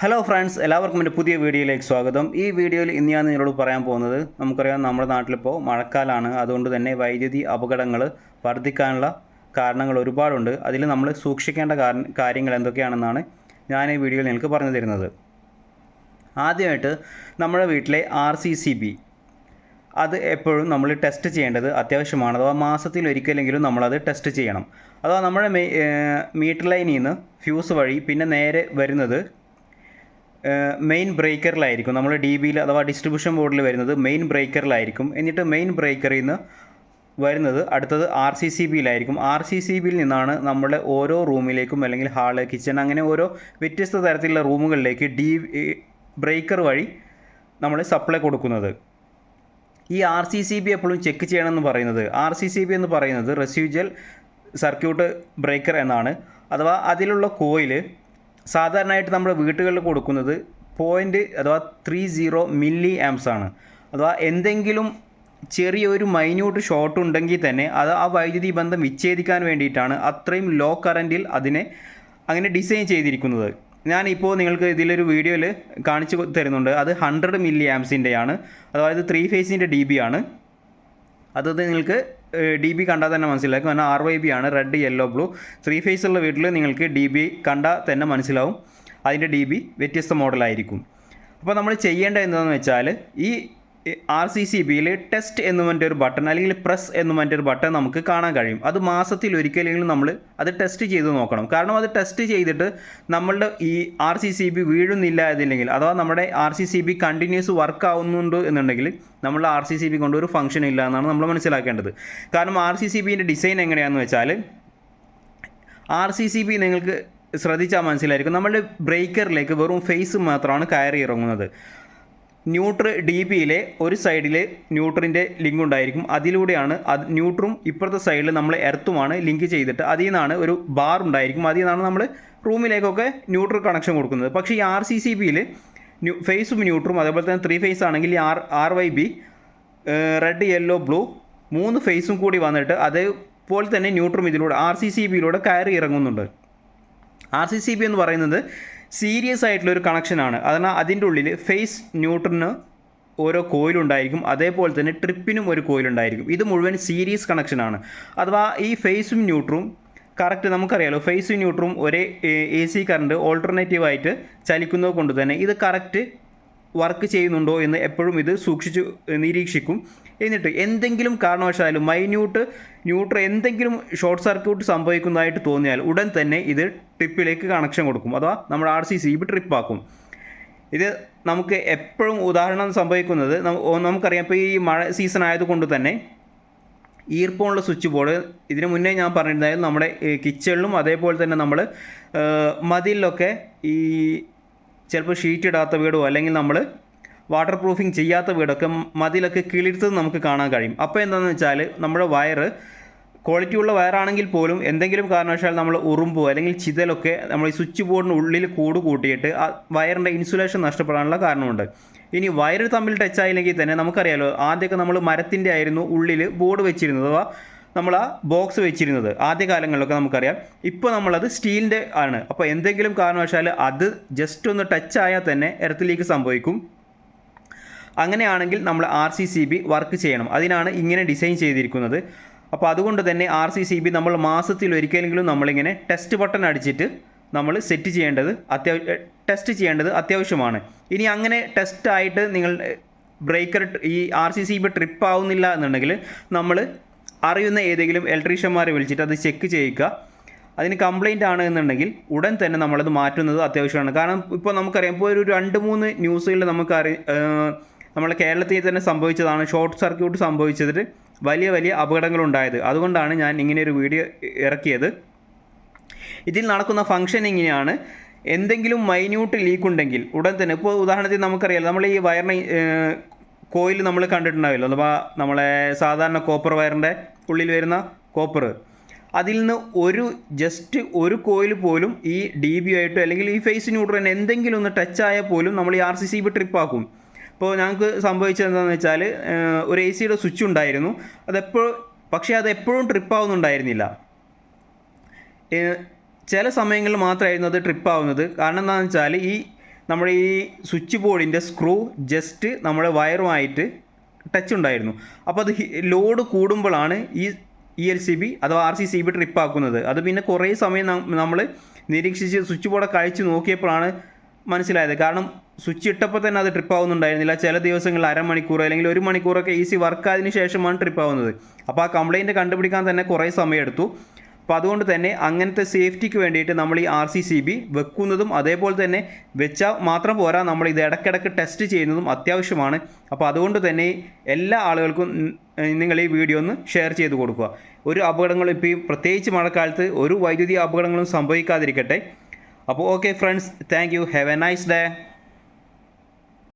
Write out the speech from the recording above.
Hello friends എല്ലാവർക്കും എന്റെ പുതിയ വീഡിയോയിലേക്ക് സ്വാഗതം. ഈ വീഡിയോയിൽ ഇന്ന് ഞാൻ നിങ്ങളോട് പറയാൻ പോകുന്നത് നമുക്കറിയാം നമ്മുടെ നാട്ടിലിപ്പോൾ മഴക്കാലമാണ്. അതുകൊണ്ട് തന്നെ വൈദ്യുതി അപകടങ്ങൾ വർദ്ധിക്കാനുള്ള കാരണങ്ങൾ ഒരുപാടുണ്ട്. അതിൽ നമ്മൾ സൂക്ഷിക്കേണ്ട കാര്യങ്ങൾ എന്തൊക്കെയാണെന്നാണ് ഞാൻ ഈ വീഡിയോയിൽ നിങ്ങൾക്ക് പറഞ്ഞു തരുന്നത്. ആദ്യമായിട്ട് നമ്മുടെ വീട്ടിലെ ആർ സി സി ബി അത് എപ്പോഴും നമ്മൾ ടെസ്റ്റ് ചെയ്യേണ്ടത് അത്യാവശ്യമാണ്. അഥവാ മാസത്തിൽ ഒരിക്കലെങ്കിലും നമ്മളത് ടെസ്റ്റ് ചെയ്യണം. അഥവാ നമ്മുടെ മീറ്റർ ലൈനിൽ നിന്ന് ഫ്യൂസ് വഴി പിന്നെ നേരെ വരുന്നത് മെയിൻ ബ്രേക്കറിലായിരിക്കും നമ്മൾ ഡി ബിയിൽ അഥവാ ഡിസ്ട്രിബ്യൂഷൻ ബോർഡിൽ വരുന്നത് മെയിൻ ബ്രേക്കറിലായിരിക്കും എന്നിട്ട് മെയിൻ ബ്രേക്കറിൽ നിന്ന് വരുന്നത് അടുത്തത് ആർ സി സി ബിയിലായിരിക്കും ആർ സി സി ബിയിൽ നിന്നാണ് നമ്മുടെ ഓരോ റൂമിലേക്കും അല്ലെങ്കിൽ ഹാൾ കിച്ചൺ അങ്ങനെ ഓരോ വ്യത്യസ്ത തരത്തിലുള്ള റൂമുകളിലേക്ക് ഡി ബ്രേക്കർ വഴി നമ്മൾ സപ്ലൈ കൊടുക്കുന്നത്. ഈ ആർ സി സി ബി എപ്പോഴും ചെക്ക് ചെയ്യണമെന്ന് പറയുന്നത്. ആർ സി സി ബി എന്ന് പറയുന്നത് റെസ്യൂജൽ സർക്യൂട്ട് ബ്രേക്കർ എന്നാണ്. അഥവാ അതിലുള്ള കോയിൽ സാധാരണയായിട്ട് നമ്മൾ വീട്ടുകളിൽ കൊടുക്കുന്നത് പോയിന്റ് അഥവാ ത്രീ സീറോ മില്ലി ആംസ് ആണ്. അഥവാ എന്തെങ്കിലും ചെറിയൊരു മൈന്യൂട്ട് ഷോർട്ട് ഉണ്ടെങ്കിൽ തന്നെ അത് ആ വൈദ്യുതി ബന്ധം വിച്ഛേദിക്കാൻ വേണ്ടിയിട്ടാണ് അത്രയും ലോ കറന്റിൽ അതിനെ അങ്ങനെ ഡിസൈൻ ചെയ്തിരിക്കുന്നത്. ഞാനിപ്പോൾ നിങ്ങൾക്ക് ഇതിലൊരു വീഡിയോയിൽ കാണിച്ചു തരുന്നുണ്ട്. അത് ഹൺഡ്രഡ് മില്ലി ആംസിന്റെയാണ് അതായത് ത്രീ ഫേസിന്റെ ഡി ബി ആണ്. അത് നിങ്ങൾക്ക് ഡി ബി കണ്ടാൽ തന്നെ മനസ്സിലാക്കും കാരണം ആർ വൈ ബി ആണ്. Red yellow blue three phase ഉള്ള വീട്ടിൽ നിങ്ങൾക്ക് ഡി ബി കണ്ടാൽ തന്നെ മനസ്സിലാവും. അതിന്റെ ഡി ബി വ്യത്യസ്ത മോഡലായിരിക്കും അപ്പോൾ നമ്മൾ ചെയ്യേണ്ടത് എന്താണെന്ന് വെച്ചാൽ ഈ ആർ സി സി ബിയിൽ ടെസ്റ്റ് എന്ന് പറഞ്ഞ ബട്ടൺ അല്ലെങ്കിൽ പ്രസ് എന്ന് പറഞ്ഞ ബട്ടൺ നമുക്ക് കാണാൻ കഴിയും. അത് മാസത്തിൽ ഒരിക്കലെങ്കിലും നമ്മൾ അത് ടെസ്റ്റ് ചെയ്ത് നോക്കണം. കാരണം അത് ടെസ്റ്റ് ചെയ്തിട്ട് നമ്മളുടെ ഈ ആർ സി സി ബി വീഴുന്നില്ല എന്നില്ലെങ്കിൽ അഥവാ നമ്മുടെ R C C B continuous work ആവുന്നുണ്ട് എന്നുണ്ടെങ്കിൽ നമ്മളുടെ ആർ സി സി ബി കൊണ്ട് ഒരു ഫംഗ്ഷൻ ഇല്ല എന്നാണ് നമ്മൾ മനസ്സിലാക്കേണ്ടത്. കാരണം ആർ സി സി ബിന്റെ ഡിസൈൻ എങ്ങനെയാണെന്ന് വെച്ചാൽ ആർ സി സി ബി നിങ്ങൾക്ക് ശ്രദ്ധിച്ചാൽ മനസ്സിലായിരിക്കും. നമ്മുടെ ബ്രേക്കറിലേക്ക് വെറും ഫേസ് മാത്രമാണ് കയറി ഇറങ്ങുന്നത്. ന്യൂട്ര് ഡി ബിയിലെ ഒരു സൈഡിൽ ന്യൂട്രിന്റെ ലിങ്ക് ഉണ്ടായിരിക്കും. അതിലൂടെയാണ് അത് ന്യൂട്രും ഇപ്പുറത്തെ സൈഡിൽ നമ്മൾ എർത്തുമാണ് ലിങ്ക് ചെയ്തിട്ട് അതിൽ നിന്നാണ് ഒരു ബാർ ഉണ്ടായിരിക്കും. അതിൽ നിന്നാണ് നമ്മൾ റൂമിലേക്കൊക്കെ ന്യൂട്രൽ കണക്ഷൻ കൊടുക്കുന്നത്. പക്ഷേ ഈ ആർ സി സി ബിയിൽ ന്യൂ ഫേസും ന്യൂട്രും അതേപോലെ തന്നെ ത്രീ ഫേസ് ആണെങ്കിൽ R R Y B red yellow blue മൂന്ന് ഫേസും കൂടി വന്നിട്ട് അതേപോലെ തന്നെ ന്യൂട്രും ഇതിലൂടെ ആർ സി സി ബിയിലൂടെ കയറി ഇറങ്ങുന്നുണ്ട്. ആർ സി സി ബി എന്ന് പറയുന്നത് സീരിയസ് ആയിട്ടുള്ള ഒരു കണക്ഷനാണ് അതിനാൽ അതിന്റെ ഉള്ളിൽ ഫേസ് ന്യൂട്രന് ഓരോ കോയിലുണ്ടായിരിക്കും അതേപോലെ തന്നെ ട്രിപ്പിനും ഒരു കോയിലുണ്ടായിരിക്കും ഇത് മുഴുവൻ സീരീസ് കണക്ഷനാണ് അഥവാ ഈ ഫേസും ന്യൂട്രും കറക്റ്റ് നമുക്കറിയാലോ ഫേസും ന്യൂട്രും ഒരേ എ സി കറണ്ട് ഓൾട്ടർനേറ്റീവായിട്ട് ചലിക്കുന്നത് കൊണ്ട് തന്നെ ഇത് കറക്റ്റ് വർക്ക് ചെയ്യുന്നുണ്ടോ എന്ന് എപ്പോഴും ഇത് സൂക്ഷിച്ചു നിരീക്ഷിക്കും. എന്നിട്ട് എന്തെങ്കിലും കാരണവശാലും മൈന്യൂട്ട് ന്യൂട്രൽ എന്തെങ്കിലും ഷോർട്ട് സർക്യൂട്ട് സംഭവിക്കുന്നതായിട്ട് തോന്നിയാൽ ഉടൻ തന്നെ ഇത് ട്രിപ്പിലേക്ക് കണക്ഷൻ കൊടുക്കും. അഥവാ നമ്മുടെ ആർ സി സി ബി ട്രിപ്പാക്കും ഇത് നമുക്ക് എപ്പോഴും ഉദാഹരണം സംഭവിക്കുന്നത് നമുക്കറിയാം ഇപ്പോൾ ഈ മഴ സീസൺ ആയതുകൊണ്ട് തന്നെ ഈർപ്പമുള്ള സ്വിച്ച് ബോർഡ് ഇതിന് മുന്നേ ഞാൻ പറഞ്ഞിരുന്നാലും നമ്മുടെ കിച്ചണിലും അതേപോലെ തന്നെ നമ്മൾ മതിലിലൊക്കെ ഈ ചിലപ്പോൾ ഷീറ്റ് ഇടാത്ത വീടോ അല്ലെങ്കിൽ നമ്മൾ വാട്ടർ പ്രൂഫിങ് ചെയ്യാത്ത വീടൊക്കെ മതിലൊക്കെ കിളിർത്തത് നമുക്ക് കാണാൻ കഴിയും. അപ്പോൾ എന്താണെന്ന് വെച്ചാൽ നമ്മുടെ വയറ് ക്വാളിറ്റി ഉള്ള വയറാണെങ്കിൽ പോലും എന്തെങ്കിലും കാരണവശാൽ നമ്മൾ ഉറുമ്പോ അല്ലെങ്കിൽ ചിതലൊക്കെ നമ്മൾ ഈ സ്വിച്ച് ബോർഡിന് ഉള്ളിൽ കൂട് കൂട്ടിയിട്ട് ആ വയറിന്റെ ഇൻസുലേഷൻ നഷ്ടപ്പെടാനുള്ള കാരണമുണ്ട്. ഇനി വയർ തമ്മിൽ ടച്ച് ആയില്ലെങ്കിൽ തന്നെ നമുക്കറിയാലോ ആദ്യമൊക്കെ നമ്മൾ മരത്തിന്റെ ആയിരുന്നു ഉള്ളിൽ ബോർഡ് വെച്ചിരുന്നത് അഥവാ നമ്മൾ ആ ബോക്സ് വെച്ചിരുന്നത് ആദ്യ കാലങ്ങളിലൊക്കെ നമുക്കറിയാം. ഇപ്പോൾ നമ്മളത് സ്റ്റീലിന്റെ ആണ്. അപ്പോൾ എന്തെങ്കിലും കാരണവശാൽ അത് ജസ്റ്റ് ഒന്ന് ടച്ച് ആയാൽ തന്നെ എർത്തിലേക്ക് സംഭവിക്കും. അങ്ങനെയാണെങ്കിൽ നമ്മൾ R C C B work ചെയ്യണം. അതിനാണ് ഇങ്ങനെ ഡിസൈൻ ചെയ്തിരിക്കുന്നത്. അപ്പോൾ അതുകൊണ്ട് തന്നെ ആർ സി സി ബി നമ്മൾ മാസത്തിൽ ഒരിക്കലെങ്കിലും നമ്മളിങ്ങനെ ടെസ്റ്റ് ബട്ടൺ അടിച്ചിട്ട് നമ്മൾ സെറ്റ് ചെയ്യേണ്ടത് അത്യാവശ്യ ടെസ്റ്റ് ചെയ്യേണ്ടത് അത്യാവശ്യമാണ്. ഇനി അങ്ങനെ ടെസ്റ്റ് ആയിട്ട് നിങ്ങൾ ബ്രേക്കർ ഈ R C C B trip ആവുന്നില്ല എന്നുണ്ടെങ്കിൽ നമ്മൾ അറിയുന്ന ഏതെങ്കിലും ഇലക്ട്രീഷ്യന്മാരെ വിളിച്ചിട്ട് അത് ചെക്ക് ചെയ്യുക അതിന് കംപ്ലൈന്റ് ആണ് എന്നുണ്ടെങ്കിൽ ഉടൻ തന്നെ നമ്മളത് മാറ്റുന്നത് അത്യാവശ്യമാണ്. കാരണം ഇപ്പോൾ നമുക്കറിയാം ഇപ്പോൾ ഒരു രണ്ട് മൂന്ന് ന്യൂസുകളിൽ നമുക്ക് അറി നമ്മളെ കേരളത്തിൽ തന്നെ സംഭവിച്ചതാണ് ഷോർട്ട് സർക്യൂട്ട് സംഭവിച്ചതിൽ വലിയ വലിയ അപകടങ്ങൾ അപകടങ്ങളുണ്ടായത്. അതുകൊണ്ടാണ് ഞാൻ ഇങ്ങനെ ഒരു വീഡിയോ ഇറക്കിയത്. ഇതിൽ നടക്കുന്ന ഫംഗ്ഷൻ ഇങ്ങനെയാണ്. എന്തെങ്കിലും മൈന്യൂട്ട് ലീക്ക് ഉണ്ടെങ്കിൽ ഉടൻ തന്നെ ഇപ്പോൾ ഉദാഹരണത്തിന് നമുക്കറിയാം നമ്മൾ ഈ വയറിനെ കോയിൽ നമ്മൾ കണ്ടിട്ടുണ്ടാവില്ല? അഥവാ നമ്മളെ സാധാരണ കോപ്പർ വയറിന്റെ ഉള്ളിൽ വരുന്ന കോപ്പർ അതിൽ നിന്ന് ഒരു ജസ്റ്റ് ഒരു കോയിൽ പോലും ഈ ഡി ബി ആയിട്ടോ അല്ലെങ്കിൽ ഈ ഫേസ് ന്യൂട്രൻ എന്തെങ്കിലും ഒന്ന് ടച്ച് ആയാൽ പോലും നമ്മൾ ഈ ആർ സി സി ബി ട്രിപ്പാക്കും ഇപ്പോൾ ഞങ്ങൾക്ക് സംഭവിച്ചത് എന്താണെന്ന് വെച്ചാൽ ഒരു എ സിയുടെ സ്വിച്ച് ഉണ്ടായിരുന്നു. അതെപ്പോൾ പക്ഷേ അത് എപ്പോഴും ട്രിപ്പാവുന്നുണ്ടായിരുന്നില്ല ആവുന്നുണ്ടായിരുന്നില്ല. ചില സമയങ്ങളിൽ മാത്രമായിരുന്നു അത് ട്രിപ്പ് ആവുന്നത്. കാരണം എന്താണെന്ന് വെച്ചാൽ ഈ നമ്മുടെ ഈ സ്വിച്ച് ബോർഡിന്റെ സ്ക്രൂ ജസ്റ്റ് നമ്മുടെ വയറുമായിട്ട് ടച്ച് ഉണ്ടായിരുന്നു. അപ്പോൾ അത് ലോഡ് കൂടുമ്പോഴാണ് ഈ ഇ എൽ സി ബി അഥവാ R C C B trip ആക്കുന്നത്. അത് പിന്നെ കുറേ സമയം നമ്മൾ നിരീക്ഷിച്ച് സ്വിച്ച് ബോർഡ് കഴിച്ച് നോക്കിയപ്പോഴാണ് മനസ്സിലായത്. കാരണം സ്വിച്ച് ഇട്ടപ്പോൾ തന്നെ അത് ട്രിപ്പ് ആവുന്നുണ്ടായിരുന്നില്ല. ചില ദിവസങ്ങളിൽ അരമണിക്കൂർ അല്ലെങ്കിൽ ഒരു മണിക്കൂറൊക്കെ ഈസി വർക്ക് ആയതിനു ശേഷമാണ് ട്രിപ്പ് ആവുന്നത്. അപ്പോൾ ആ കംപ്ലയിന്റ് കണ്ടുപിടിക്കാൻ തന്നെ കുറേ സമയമെടുത്തു. അപ്പോൾ അതുകൊണ്ട് തന്നെ അങ്ങനത്തെ സേഫ്റ്റിക്ക് വേണ്ടിയിട്ട് നമ്മൾ ഈ ആർ സി സി ബി വെക്കുന്നതും അതേപോലെ തന്നെ വെച്ചാൽ മാത്രം പോരാ നമ്മൾ ഇത് ഇടയ്ക്കിടയ്ക്ക് ടെസ്റ്റ് ചെയ്യുന്നതും അത്യാവശ്യമാണ്. അപ്പോൾ അതുകൊണ്ട് തന്നെ എല്ലാ ആളുകൾക്കും നിങ്ങൾ ഈ വീഡിയോ ഒന്ന് ഷെയർ ചെയ്ത് കൊടുക്കുക. ഒരു അപകടങ്ങളും ഇപ്പോൾ പ്രത്യേകിച്ച് മഴക്കാലത്ത് ഒരു വൈദ്യുതി അപകടങ്ങളും സംഭവിക്കാതിരിക്കട്ടെ. അപ്പോൾ okay friends thank you have a nice day